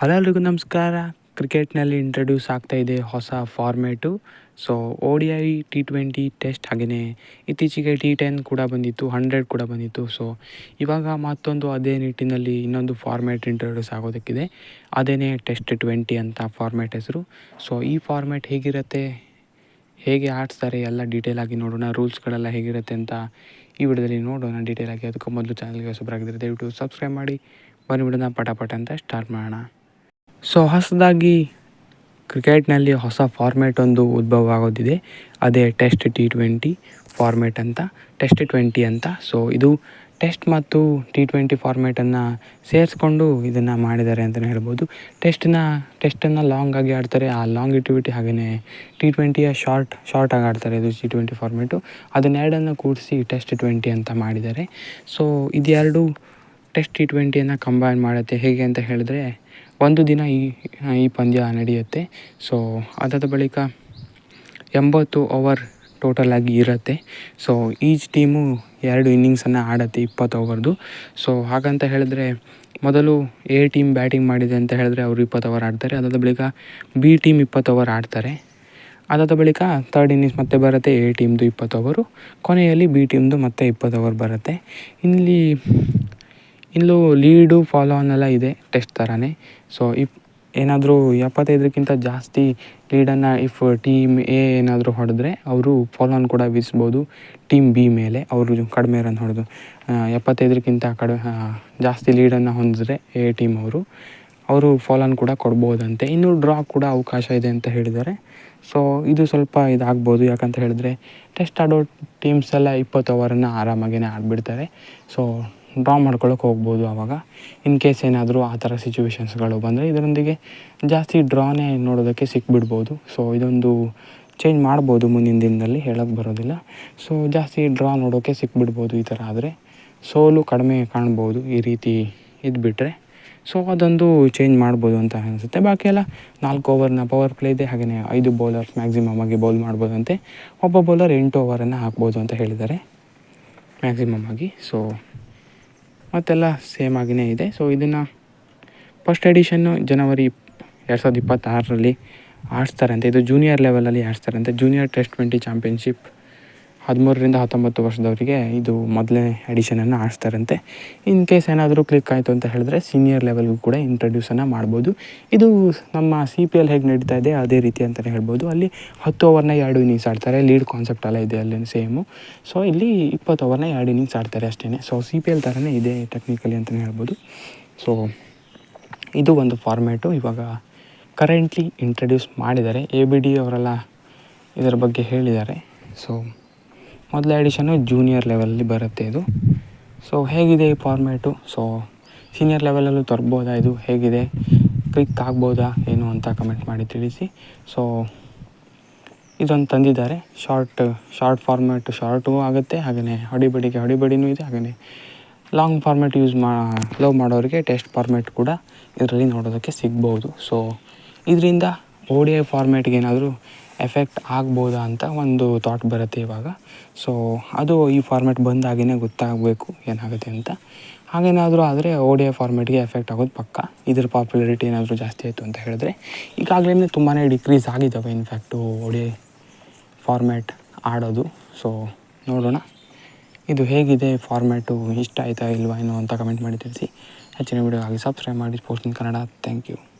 Hello ನಮಸ್ಕಾರ. ಕ್ರಿಕೆಟ್ನಲ್ಲಿ introduce ಆಗ್ತಾ ಇದೆ ಹೊಸ format so D I T twenty test ಹಾಗೆಯೇ ಇತ್ತೀಚೆಗೆ ಟಿ ಟೆನ್ ಕೂಡ ಬಂದಿತ್ತು ಹಂಡ್ರೆಡ್ ಕೂಡ ಬಂದಿತ್ತು. ಸೊ ಇವಾಗ ಮತ್ತೊಂದು ಅದೇ ನಿಟ್ಟಿನಲ್ಲಿ ಇನ್ನೊಂದು ಫಾರ್ಮೇಟ್ ಇಂಟ್ರೊಡ್ಯೂಸ್ ಆಗೋದಕ್ಕಿದೆ. ಅದೇ ಟೆಸ್ಟ್ ಟ್ವೆಂಟಿ ಅಂತ ಫಾರ್ಮೇಟ್ ಹೆಸರು. ಸೊ ಈ ಫಾರ್ಮೇಟ್ ಹೇಗಿರುತ್ತೆ? ಹೇಗೆ ಆಡಿಸ್ತಾರೆ? ಎಲ್ಲ ಡೀಟೇಲಾಗಿ ನೋಡೋಣ. ರೂಲ್ಸ್ಗಳೆಲ್ಲ ಹೇಗಿರುತ್ತೆ ಅಂತ ಈ ವಿಡಿಯೋದಲ್ಲಿ ನೋಡೋಣ. ಡೀಟೇಲಾಗಿ ಅದಕ್ಕೂ ಮೊದಲು ಚಾನಲ್ಗೆ ಹೊಸಬರಾಗಿದ್ದರೆ ದಯವಿಟ್ಟು ಸಬ್ಸ್ಕ್ರೈಬ್ ಮಾಡಿ. ಬನ್ನಿ ಬಿಡೋಣ. ಪಟ ಪಟ ಅಂತ ಸ್ಟಾರ್ಟ್ ಮಾಡೋಣ. ಸೊ ಹೊಸದಾಗಿ ಕ್ರಿಕೆಟ್ನಲ್ಲಿ ಹೊಸ ಫಾರ್ಮೇಟ್ ಒಂದು ಉದ್ಭವ ಆಗೋದಿದೆ. ಅದೇ ಟೆಸ್ಟ್ ಟಿ ಟ್ವೆಂಟಿ ಫಾರ್ಮೇಟ್ ಅಂತ ಟೆಸ್ಟ್ ಟ್ವೆಂಟಿ ಅಂತ. ಸೊ ಇದು ಟೆಸ್ಟ್ ಮತ್ತು ಟಿ ಟ್ವೆಂಟಿ ಫಾರ್ಮೇಟನ್ನು ಸೇರಿಸ್ಕೊಂಡು ಇದನ್ನು ಮಾಡಿದ್ದಾರೆ ಅಂತಲೇ ಹೇಳ್ಬೋದು. ಟೆಸ್ಟನ್ನ ಟೆಸ್ಟನ್ನು ಲಾಂಗಾಗಿ ಆಡ್ತಾರೆ. ಆ ಲಾಂಗ್ ಇಟಿವಿಟಿ ಹಾಗೆಯೇ ಟಿ ಟ್ವೆಂಟಿಯ ಶಾರ್ಟ್ ಶಾರ್ಟಾಗಿ ಆಡ್ತಾರೆ ಇದು ಟಿ ಟ್ವೆಂಟಿ ಫಾರ್ಮೇಟು ಅದನ್ನೆರಡನ್ನು ಕೂಡಿಸಿ ಟೆಸ್ಟ್ ಟ್ವೆಂಟಿ ಅಂತ ಮಾಡಿದ್ದಾರೆ. ಸೊ ಇದೆರಡು ಟೆಸ್ಟ್ ಟಿ ಟ್ವೆಂಟಿಯನ್ನು ಕಂಬೈನ್ ಮಾಡುತ್ತೆ. ಹೇಗೆ ಅಂತ ಹೇಳಿದ್ರೆ ಒಂದು ದಿನ ಈ ಈ ಪಂದ್ಯ ನಡೆಯುತ್ತೆ. ಸೊ ಅದಾದ ಬಳಿಕ ಎಂಬತ್ತು ಓವರ್ ಟೋಟಲಾಗಿ ಇರುತ್ತೆ. ಸೊ ಈಚ್ ಟೀಮು ಎರಡು ಇನ್ನಿಂಗ್ಸನ್ನು ಆಡುತ್ತೆ ಇಪ್ಪತ್ತು ಓವರ್ದು ಸೊ ಹಾಗಂತ ಹೇಳಿದ್ರೆ ಮೊದಲು ಎ ಟೀಮ್ ಬ್ಯಾಟಿಂಗ್ ಮಾಡಿದೆ ಅಂತ ಹೇಳಿದ್ರೆ ಅವರು ಇಪ್ಪತ್ತು ಓವರ್ ಆಡ್ತಾರೆ. ಅದಾದ ಬಳಿಕ ಬಿ ಟೀಮ್ ಇಪ್ಪತ್ತು ಓವರ್ ಆಡ್ತಾರೆ. ಅದಾದ ಬಳಿಕ ತರ್ಡ್ ಇನ್ನಿಂಗ್ಸ್ ಮತ್ತೆ ಬರುತ್ತೆ, ಎ ಟೀಮ್ದು ಇಪ್ಪತ್ತು ಓವರು ಕೊನೆಯಲ್ಲಿ ಬಿ ಟೀಮ್ದು ಮತ್ತೆ ಇಪ್ಪತ್ತು ಓವರ್ ಬರುತ್ತೆ. ಇಲ್ಲಿ ಇಲ್ಲೂ ಲೀಡು, ಫಾಲೋ ಆನ್ ಎಲ್ಲ ಇದೆ ಟೆಸ್ಟ್ ಥರನೇ. ಸೊ ಇಫ್ ಏನಾದರೂ ಎಪ್ಪತ್ತೈದಕ್ಕಿಂತ ಜಾಸ್ತಿ ಲೀಡನ್ನು ಇಫ್ ಟೀಮ್ ಎ ಏನಾದರೂ ಹೊಡೆದ್ರೆ ಅವರು ಫಾಲೋ ಆನ್ ಕೂಡ ವಿಧಿಸ್ಬೋದು ಟೀಮ್ ಬಿ ಮೇಲೆ ಅವರು ಕಡಿಮೆ ರನ್ ಹೊಡೆದು ಎಪ್ಪತ್ತೈದಕ್ಕಿಂತ ಕಡಿಮೆ ಜಾಸ್ತಿ ಲೀಡನ್ನು ಹೊಂದಿದ್ರೆ ಎ ಟೀಮ್ ಅವರು ಅವರು ಫಾಲೋ ಆನ್ ಕೂಡ ಕೊಡ್ಬೋದಂತೆ. ಇನ್ನು ಡ್ರಾ ಕೂಡ ಅವಕಾಶ ಇದೆ ಅಂತ ಹೇಳಿದ್ದಾರೆ. ಸೊ ಇದು ಸ್ವಲ್ಪ ಇದಾಗ್ಬೋದು. ಯಾಕಂತ ಹೇಳಿದ್ರೆ, ಟೆಸ್ಟ್ ಆಡೋ ಟೀಮ್ಸ್ ಎಲ್ಲ ಇಪ್ಪತ್ತು ಓವರನ್ನು ಆರಾಮಾಗಿಯೇ ಆಡಿಬಿಡ್ತಾರೆ. ಸೊ ಡ್ರಾ ಮಾಡ್ಕೊಳ್ಳೋಕೆ ಹೋಗ್ಬೋದು ಆವಾಗ ಇನ್ ಕೇಸ್ ಏನಾದರೂ ಆ ಥರ ಸಿಚುವೇಶನ್ಸ್ಗಳು ಬಂದರೆ ಇದರೊಂದಿಗೆ ಜಾಸ್ತಿ ಡ್ರಾನೇ ನೋಡೋದಕ್ಕೆ ಸಿಕ್ಬಿಡ್ಬೋದು. ಸೊ ಇದೊಂದು ಚೇಂಜ್ ಮಾಡ್ಬೋದು ಮುಂದಿನ ದಿನದಲ್ಲಿ ಹೇಳೋಕ್ಕೆ ಬರೋದಿಲ್ಲ. ಸೊ ಜಾಸ್ತಿ ಡ್ರಾ ನೋಡೋಕ್ಕೆ ಸಿಕ್ಬಿಡ್ಬೋದು ಈ ಥರ ಆದರೆ ಸೋಲು ಕಡಿಮೆ ಕಾಣ್ಬೋದು ಈ ರೀತಿ ಇದ್ಬಿಟ್ರೆ. ಸೊ ಅದೊಂದು ಚೇಂಜ್ ಮಾಡ್ಬೋದು ಅಂತ ಅನಿಸುತ್ತೆ. ಬಾಕಿ ಎಲ್ಲ ನಾಲ್ಕು ಓವರ್ನ ಪವರ್ ಪ್ಲೇ ಇದೆ. ಹಾಗೆಯೇ ಐದು ಬೌಲರ್ಸ್ ಮ್ಯಾಕ್ಸಿಮಮ್ ಆಗಿ ಬೌಲ್ ಮಾಡ್ಬೋದಂತೆ. ಒಬ್ಬ ಬೌಲರ್ ಎಂಟು ಓವರನ್ನು ಹಾಕ್ಬೋದು ಅಂತ ಹೇಳಿದ್ದಾರೆ. ಮ್ಯಾಕ್ಸಿಮಮ್ ಆಗಿ. ಸೊ ಮತ್ತೆಲ್ಲ ಸೇಮ್ ಆಗಿಯೇ ಇದೆ. ಸೊ ಇದನ್ನು ಫಸ್ಟ್ ಎಡಿಷನ್ನು ಜನವರಿ ಎರಡು ಸಾವಿರದ ಇಪ್ಪತ್ತಾರರಲ್ಲಿ ಆಡಿಸ್ತಾರಂತೆ ಇದು ಜೂನಿಯರ್ ಲೆವೆಲಲ್ಲಿ ಆಡಿಸ್ತಾರಂತೆ ಜೂನಿಯರ್ ಟೆಸ್ಟ್ ಟ್ವೆಂಟಿ ಚಾಂಪಿಯನ್ಶಿಪ್ ಹದಿಮೂರರಿಂದ ಹತ್ತೊಂಬತ್ತು ವರ್ಷದವರಿಗೆ ಇದು ಮೊದಲನೇ ಎಡಿಷನನ್ನು ಆಡಿಸ್ತಾರಂತೆ ಇನ್ ಕೇಸ್ ಏನಾದರೂ ಕ್ಲಿಕ್ ಆಯಿತು ಅಂತ ಹೇಳಿದ್ರೆ ಸೀನಿಯರ್ ಲೆವೆಲ್ಗೂ ಕೂಡ ಇಂಟ್ರಡ್ಯೂಸನ್ನು ಮಾಡ್ಬೋದು. ಇದು ನಮ್ಮ ಸಿ ಪಿ ಎಲ್ ಹೇಗೆ ನಡೀತಾ ಇದೆ ಅದೇ ರೀತಿ ಅಂತಲೇ ಹೇಳ್ಬೋದು. ಅಲ್ಲಿ ಹತ್ತು ಓವರ್ನ ಎರಡು ಇನ್ನಿಂಗ್ಸ್ ಆಡ್ತಾರೆ. ಲೀಡ್ ಕಾನ್ಸೆಪ್ಟ್ ಎಲ್ಲ ಇದೆ ಅಲ್ಲಿ ಸೇಮು ಸೊ ಇಲ್ಲಿ ಇಪ್ಪತ್ತು ಓವರ್ನ ಎರಡು ಇನ್ನಿಂಗ್ಸ್ ಆಡ್ತಾರೆ ಅಷ್ಟೇ ಸೊ ಸಿ ಪಿ ಎಲ್ ಥರನೇ ಇದೆ ಟೆಕ್ನಿಕಲಿ ಅಂತಲೇ ಹೇಳ್ಬೋದು. ಸೊ ಇದು ಒಂದು ಫಾರ್ಮ್ಯಾಟು ಇವಾಗ ಕರೆಂಟ್ಲಿ ಇಂಟ್ರಡ್ಯೂಸ್ ಮಾಡಿದ್ದಾರೆ. ಎ ಬಿ ಡಿ ಅವರೆಲ್ಲ ಇದರ ಬಗ್ಗೆ ಹೇಳಿದ್ದಾರೆ. ಸೊ ಮೊದಲ ಎಡಿಷನು ಜೂನಿಯರ್ ಲೆವೆಲಲ್ಲಿ ಬರುತ್ತೆ ಇದು. ಸೊ ಹೇಗಿದೆ ಈ ಫಾರ್ಮ್ಯಾಟು ಸೊ ಸೀನಿಯರ್ ಲೆವೆಲಲ್ಲೂ ತರ್ಬೋದಾ ಇದು? ಹೇಗಿದೆ? ಕ್ಲಿಕ್ ಆಗ್ಬೋದಾ? ಏನು ಅಂತ ಕಮೆಂಟ್ ಮಾಡಿ ತಿಳಿಸಿ. ಸೊ ಇದೊಂದು ತಂದಿದ್ದಾರೆ. ಶಾರ್ಟ್ ಶಾರ್ಟ್ ಫಾರ್ಮ್ಯಾಟ್ ಶಾರ್ಟೂ ಆಗುತ್ತೆ. ಹಾಗೆಯೇ ಹೊಡಿಬಡಿಗೆ ಹೊಡಿಬಡಿನೂ ಇದೆ. ಹಾಗೆಯೇ ಲಾಂಗ್ ಫಾರ್ಮ್ಯಾಟ್ ಯೂಸ್ ಮಾ ಲವ್ ಮಾಡೋರಿಗೆ ಟೆಸ್ಟ್ ಫಾರ್ಮ್ಯಾಟ್ ಕೂಡ ಇದರಲ್ಲಿ ನೋಡೋದಕ್ಕೆ ಸಿಗ್ಬೋದು. ಸೊ ಇದರಿಂದ ಓ ಡಿ ಐ ಫಾರ್ಮ್ಯಾಟ್ಗೆ ಏನಾದರೂ ಎಫೆಕ್ಟ್ ಆಗ್ಬೋದಾ ಅಂತ ಒಂದು ಥಾಟ್ ಬರುತ್ತೆ ಇವಾಗ. ಸೊ ಅದು ಈ ಫಾರ್ಮ್ಯಾಟ್ ಬಂದಾಗೇ ಗೊತ್ತಾಗಬೇಕು ಏನಾಗುತ್ತೆ ಅಂತ. ಹಾಗೇನಾದರೂ ಆದರೆ ಓ ಡಿ ಐ ಎಫೆಕ್ಟ್ ಆಗೋದು ಪಕ್ಕ. ಇದ್ರ ಪಾಪ್ಯುಲರಿಟಿ ಏನಾದರೂ ಜಾಸ್ತಿ ಆಯಿತು ಅಂತ ಹೇಳಿದ್ರೆ. ಈಗಾಗಲೇ ತುಂಬಾ ಡಿಕ್ರೀಸ್ ಆಗಿದ್ದಾವೆ in fact O D format ಆಡೋದು. ಸೊ ನೋಡೋಣ. ಇದು ಹೇಗಿದೆ ಫಾರ್ಮ್ಯಾಟು ಇಷ್ಟ ಆಯಿತಾ ಇಲ್ವಾ ಏನೋ ಅಂತ ಕಮೆಂಟ್ ಮಾಡಿ ತಿಳಿಸಿ. ಹೆಚ್ಚಿನ ವೀಡಿಯೋ ಆಗಿ ಸಬ್ಸ್ಕ್ರೈಬ್ ಮಾಡಿ. Sports Kannada thank you